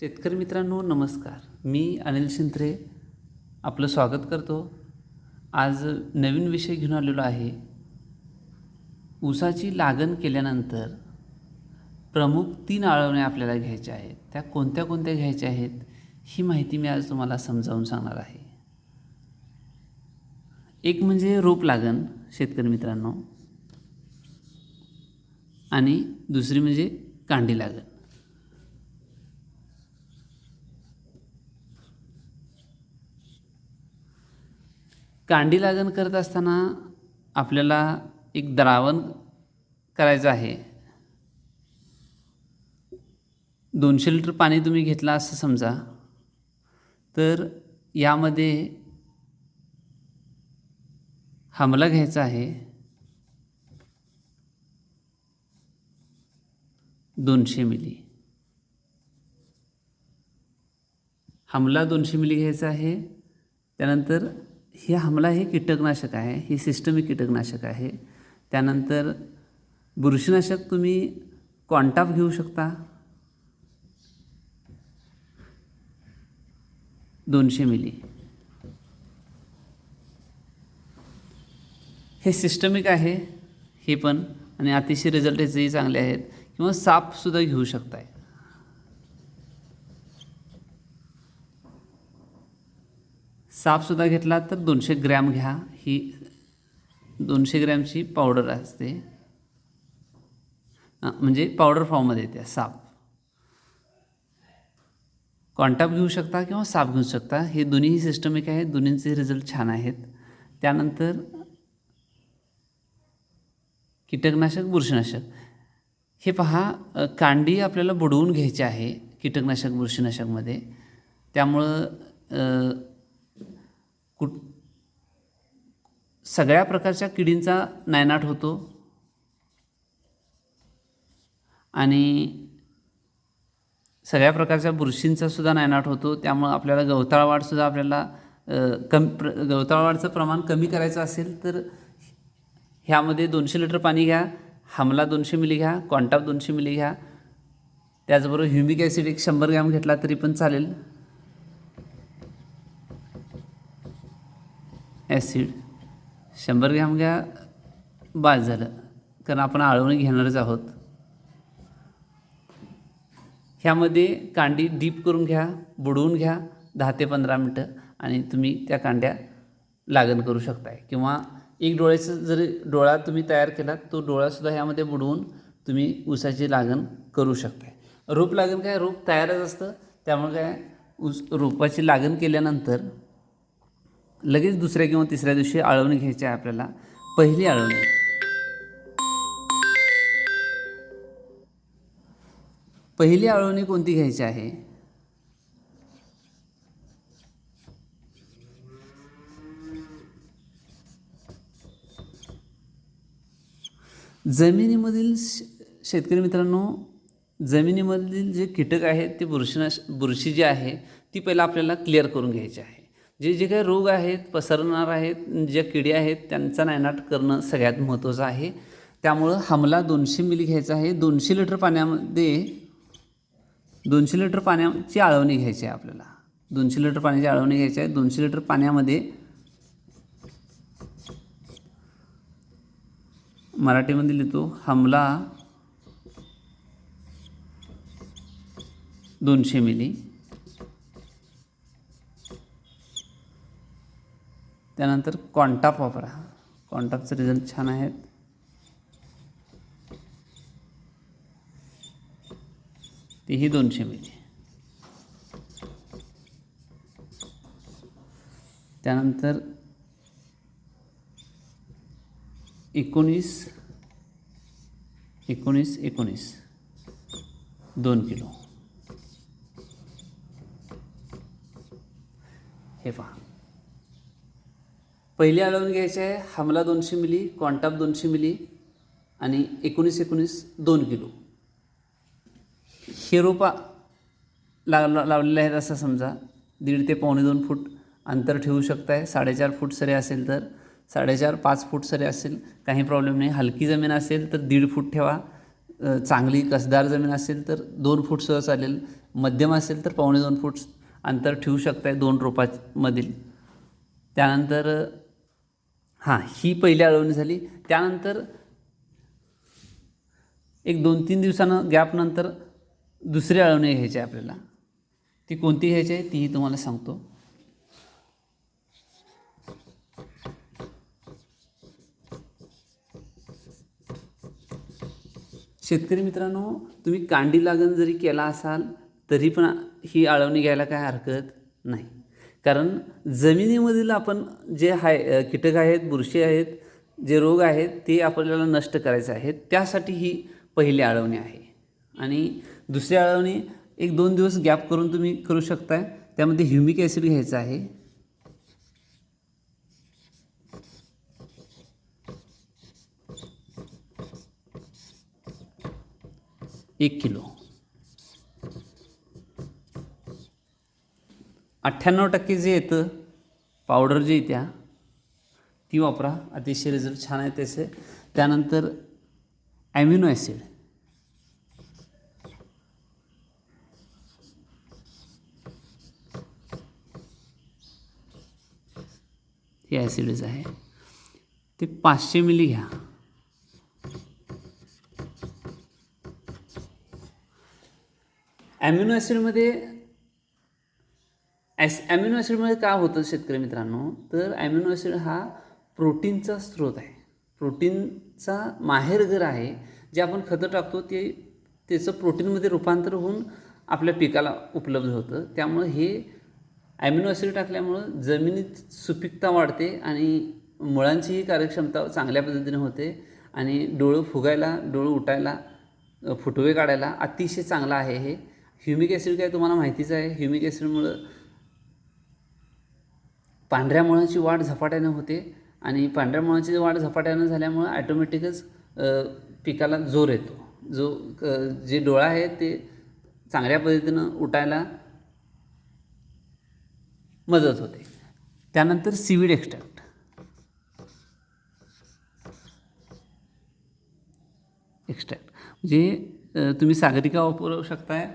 शेतकरी मित्रांनो नमस्कार. मी अनिल शिंत्रे आपलं स्वागत करतो. आज नवीन विषय घेऊन आलेलो आहे. ऊसाची लागण केल्यानंतर प्रमुख तीन आळवण्या आपल्याला घ्यायच्या आहेत. त्या कोणत्या कोणत्या घ्यायच्या आहेत ही माहिती मी आज तुम्हाला समजावून सांगणार आहे. एक म्हणजे रोप लागण शेतकरी मित्रांनो. आणि दुसरी म्हणजे कांडी लागण. कांडी लागण करत असताना आपल्याला एक द्रावण करायचं आहे. दोनशे लिटर पाणी तुम्ही घेतलं असं समजा. तर यामध्ये हमला घ्यायचा आहे. दोनशे मिली. हमला दोनशे मिली घ्यायचा आहे. त्यानंतर हे हमला हे कीटकनाशक आहे हे सिस्टमिक कीटकनाशक आहे. त्यानंतर बुरशीनाशक तुम्ही कॉन्टाप घेऊ शकता. दोनशे मिली. हे सिस्टमिक आहे हे पण. आणि अतिशय रिझल्ट याचेही चांगले आहेत. किंवा सापसुद्धा घेऊ शकताय. सापसुद्धा घेतला तर दोनशे ग्रॅम घ्या. ही दोनशे ग्रॅमची पावडर असते. म्हणजे पावडर फॉर्ममध्ये येते साप. कॉन्टॅप घेऊ शकता किंवा साप घेऊ शकता. हे दोन्हीही सिस्टम एक आहे. दोन्हींचे रिझल्ट छान आहेत. त्यानंतर कीटकनाशक बुरशीनाशक. हे पहा कांडी आपल्याला बुडवून घ्यायची आहे कीटकनाशक बुरशीनाशकमध्ये. त्यामुळं कुट कुठ सगळ्या प्रकारच्या किडींचा नायनाट होतो. आणि सगळ्या प्रकारच्या बुरशींचा सुद्धा नायनाट होतो. त्यामुळं आपल्याला गवताळवाढसुद्धा आपल्याला कम प्र गवताळवाढचं प्रमाण कमी करायचं असेल तर ह्यामध्ये दोनशे लिटर पाणी घ्या हमला दोनशे मिली घ्या कॉन्टाप दोनशे मिली घ्या. त्याचबरोबर ह्युमिक ॲसिड एक शंभर ग्रॅम घेतला तरी पण चालेल. ॲसिड. शंभर ग्रॅम घ्या बाद झालं. कारण आपण आळवणी घेणारच आहोत. ह्यामध्ये कांडी डीप करून घ्या बुडवून घ्या दहा ते पंधरा मिनटं आणि तुम्ही त्या कांड्या लागण करू शकताय. किंवा एक डोळ्याचं जरी डोळा तुम्ही तयार केला तो डोळासुद्धा ह्यामध्ये बुडवून तुम्ही ऊसाची लागण करू शकताय. रोप लागण काय? रोप तयारच असतं. त्यामुळे काय? ऊस रोपाची लागण केल्यानंतर लगेच दुसऱ्या किंवा तिसऱ्या दिवशी आळवणी घ्यायची आहे आपल्याला. पहिली आळवणी. पहिली आळवणी कोणती घ्यायची आहे? जमिनीमधील शेतकरी मित्रांनो जमिनीमधील जे कीटक आहेत ते बुरशीनाश बुरशी जी आहे ती पहिला आपल्याला क्लिअर करून घ्यायची आहे. जे जे काही रोग आहेत पसरणार आहेत ज्या किडी आहेत त्यांचा नायनाट करणं सगळ्यात महत्त्वाचं आहे. त्यामुळं हमला दोनशे मिली घ्यायचा आहे. दोनशे लिटर पाण्यामध्ये दोनशे लिटर पाण्याची आळवणी घ्यायची आहे आपल्याला. दोनशे लिटर पाण्याची आळवणी घ्यायची आहे. दोनशे लिटर पाण्यामध्ये मराठीमध्ये लिहितो हमला दोनशे मिली. त्यानंतर कॉन्टाप वापरा. कॉन्टापचे रिझल्ट छान आहेत. तेही दोनशे मिली. त्यानंतर एकोणीस एकोणीस एकोणीस. दोन किलो. हे पहा. पहिली आढळून घ्यायची आहे हमला दोनशे मिली क्वांटाप दोनशे मिली आणि एकोणीस एकोणीस दोन किलो. हे रोपा लावला लावलेले आहेत असं समजा. दीड ते पावणे दोन फूट अंतर ठेवू शकताय. साडेचार फूट सरे असेल तर साडेचार पाच फूट सरे असेल काही प्रॉब्लेम नाही. हलकी जमीन असेल तर दीड फूट ठेवा. चांगली कसदार जमीन असेल तर दोन फूट सहज चालेल. मध्यम असेल तर पावणे दोन फूट अंतर ठेवू शकताय दोन रोपामधील. त्यानंतर हां ही पहिली अळवणी झाली. त्यानंतर एक दोन तीन दिवसानं गॅपनंतर दुसरी अळवणी घ्यायची आहे आपल्याला. ती कोणती घ्यायची आहे तीही तुम्हाला सांगतो. शेतकरी मित्रांनो तुम्ही कांडी लागण जरी केला असाल तरी पण ही आळवणी घ्यायला काय हरकत नाही. कारण जमिनीमधील आपण जे हाय कीटक आहेत बुरशी आहेत जे रोग आहेत ते आपल्याला नष्ट करायचे आहेत. त्यासाठी ही पहिली आळवणी आहे. आणि दुसरी अळवणी एक दोन दिवस गॅप करून तुम्ही करू शकताय. त्यामध्ये ह्युमिक ॲसिड घ्यायचं आहे. एक किलो. अठ्ठ्याण्णव टक्के जे येतं पावडर जे येत्या ती वापरा. अतिशय रिझल्ट छान आहे त्याचे. त्यानंतर ॲम्युनो ॲसिड हे ॲसिडच आहे. ते पाचशे मिली घ्या. ॲम्युनो ॲसिडमध्ये ॲस ॲमिनो ॲसिडमध्ये काय होतं शेतकरी मित्रांनो? तर ॲमिनो ॲसिड हा प्रोटीनचा स्रोत आहे. प्रोटीनचा माहेरघर आहे जे आपण खतं टाकतो ते त्याचं प्रोटीनमध्ये रूपांतर होऊन आपल्या पिकाला उपलब्ध होतं. त्यामुळं हे ॲमिनो ॲसिड टाकल्यामुळं जमिनीत सुपीकता वाढते आणि मुळांचीही कार्यक्षमता चांगल्या पद्धतीने होते आणि डोळं फुगायला डोळं उठायला फुटवे काढायला अतिशय चांगलं आहे हे. ह्युमिक ॲसिड काय तुम्हाला माहितीच आहे? ह्युमिक ॲसिडमुळं पांढऱ्या मुळाची वाढ झपाट्यानं होते आणि पांढऱ्या मुळाची वाढ झपाट्यानं झाल्यामुळं ॲटोमॅटिकच पिकाला जोर येतो. जो जे डोळा आहे ते चांगल्या पद्धतीनं उठायला मदत होते. त्यानंतर सीवीड एक्स्ट्रॅक्ट एक्स्ट्रॅक्ट म्हणजे तुम्ही सागरिका वापरू शकताय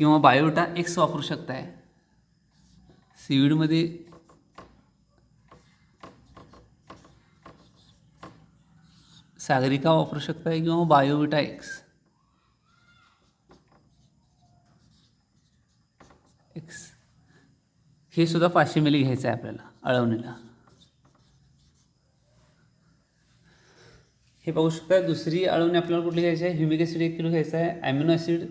किंवा बायोटा एक्स वापरू शकताय. सीवीडमध्ये सागरिका वापरू शकताय किंवा बायोविटा एक्स एक्स हे सुद्धा पाचशे मिली घ्यायचं आहे आपल्याला अळवणीला. हे पाहू शकता दुसरी अळवणी आपल्याला कुठली घ्यायची आहे? ह्युमिक ॲसिड एक किलो घ्यायचा आहे. ॲमिनो ॲसिड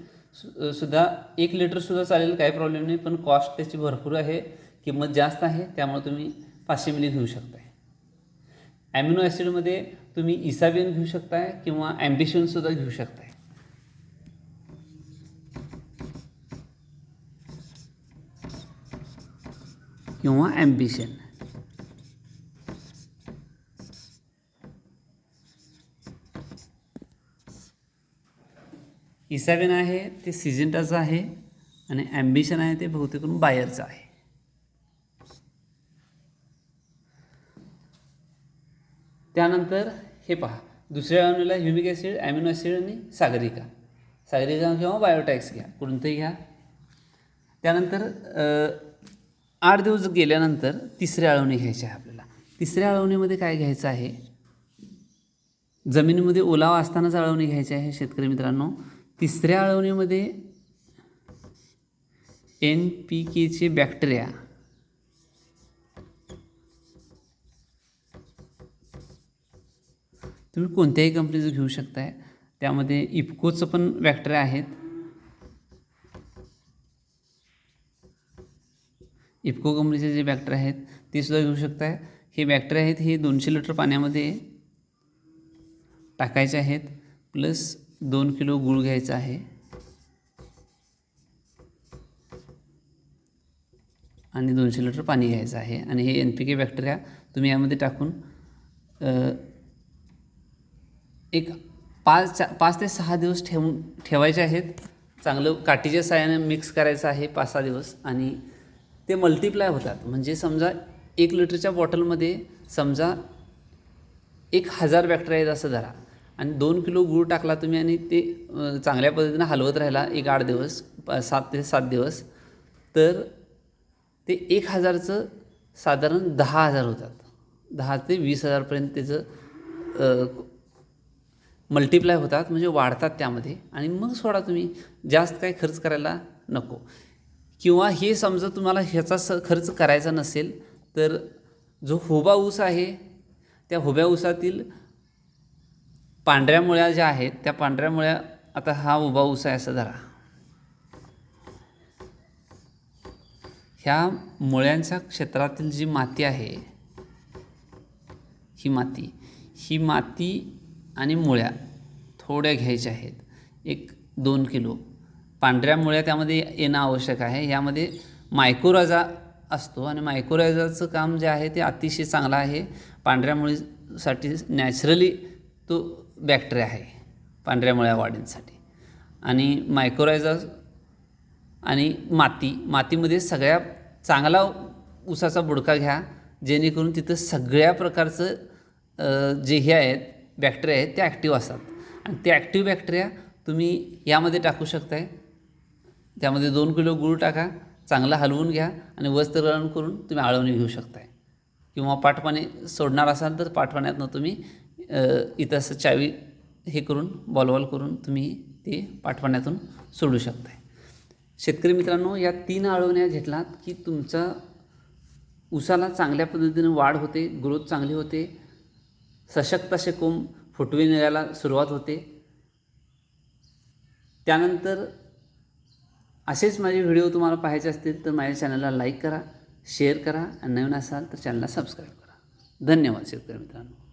सुद्धा एक लिटरसुद्धा चालेल काही प्रॉब्लेम नाही पण कॉस्ट त्याची भरपूर आहे किंमत जास्त आहे त्यामुळे तुम्ही पाचशे मिली घेऊ शकताय. ॲमिनो ॲसिडमध्ये तुम्ही इसाबिन घेऊ शकताय किंवा ॲम्बिशनसुद्धा घेऊ शकताय. किंवा ॲम्बिशन इसावेन आहे ते सिजेंटाचं आहे आणि ॲम्बिशन आहे ते बहुतेक करून बाहेरचं आहे. त्यानंतर हे पहा. दुसऱ्या अणूला ह्युमिक ॲसिड ॲमिनो ॲसिड आणि सागरिका. सागरिका किंवा बायोटॅक्स घ्या. कोणतंही घ्या. त्यानंतर आठ दिवस गेल्यानंतर तिसऱ्या अळवणी घ्यायची आहे आपल्याला. तिसऱ्या अळवणीमध्ये काय घ्यायचं आहे? जमिनीमध्ये ओलावा असतानाच अळवणी घ्यायची आहे शेतकरी मित्रांनो. तिसऱ्या अळवणीमध्ये एन पी केचे बॅक्टेरिया तुम्ही कोणत्याही कंपनीचं घेऊ शकताय. त्यामध्ये इफकोचं पण वॅक्टर आहेत. इफको कंपनीचे जे वॅक्टर आहेत ते सुद्धा घेऊ शकताय. हे बॅक्टेरिया आहेत हे दोनशे लिटर पाण्यामध्ये टाकायचे आहेत प्लस दोन किलो गूळ घ्यायचा आहे. आणि दोनशे लिटर पाणी घ्यायचं आहे. आणि हे एन पी के बॅक्टेरिया तुम्ही यामध्ये टाकून एक पाच चा पाच ते सहा दिवस ठेवून ठेवायचे आहेत. चांगलं काठीच्या साह्याने मिक्स करायचं आहे पाच सहा दिवस आणि ते मल्टिप्लाय होतात. म्हणजे समजा एक लिटरच्या बॉटलमध्ये समजा एक हजार बॅक्टेरिया आहेत असं धरा. आणि दोन किलो गूळ टाकला तुम्ही आणि ते चांगल्या पद्धतीनं हलवत राहिला एक आठ दिवस सात ते सात दिवस तर ते एक हजारचं साधारण दहा हजार होतात. दहा ते वीस हजारपर्यंत त्याचं मल्टिप्लाय होतात म्हणजे वाढतात त्यामध्ये. आणि मग सोडा तुम्ही जास्त काही खर्च करायला नको. किंवा हे समजा तुम्हाला ह्याचा स खर्च करायचा नसेल तर जो हुबा ऊस आहे त्या हुब्या ऊसातील पांढऱ्या मुळ्या ज्या आहेत त्या पांढऱ्या मुळ्या आता हा उभा ऊस आहे असं धरा. ह्या मुळ्यांच्या क्षेत्रातील जी माती आहे ही माती ही माती आणि मुळ्या थोड्या घ्यायच्या आहेत. एक दोन किलो. पांढऱ्या मुळ्या त्यामध्ये येणं आवश्यक आहे. यामध्ये मायक्रोराजा असतो आणि मायक्रोराजाचं काम जे आहे ते अतिशय चांगलं आहे. पांढऱ्या मुळीसाठी नॅचरली तो बॅक्टेरिया आहे पांढऱ्या मुळ्या वाढींसाठी. आणि मायक्रोरायझा आणि माती मातीमध्ये सगळ्या चांगला ऊसाचा बुडका घ्या जेणेकरून तिथं सगळ्या प्रकारचं जे हे आहेत बॅक्टेरिया आहेत ते ॲक्टिव्ह असतात. आणि ते ॲक्टिव्ह बॅक्टेरिया तुम्ही यामध्ये टाकू शकताय. त्यामध्ये दोन किलो गूळ टाका चांगला हलवून घ्या आणि वस्त्रग्रहण करून तुम्ही आळवणी घेऊ शकताय. किंवा पाठपाणी सोडणार असाल तर पाठपाण्यातनं तुम्ही इथं असं चावी हे करून बॉलबॉल करून तुम्ही ते पाठपाण्यातून सोडू शकताय. शेतकरी मित्रांनो या तीन आळवण्या घेतलात की तुमचा उसाला चांगल्या पद्धतीनं वाढ होते ग्रोथ चांगली होते सशक्त असे कोंब फुटवी निघायला सुरुवात होते. त्यानंतर असेच माझे व्हिडिओ तुम्हाला पाहायचे असतील तर माझ्या चॅनलला लाईक करा शेअर करा आणि नवीन असाल तर चॅनलला सबस्क्राईब करा. धन्यवाद शेतकरी मित्रांनो.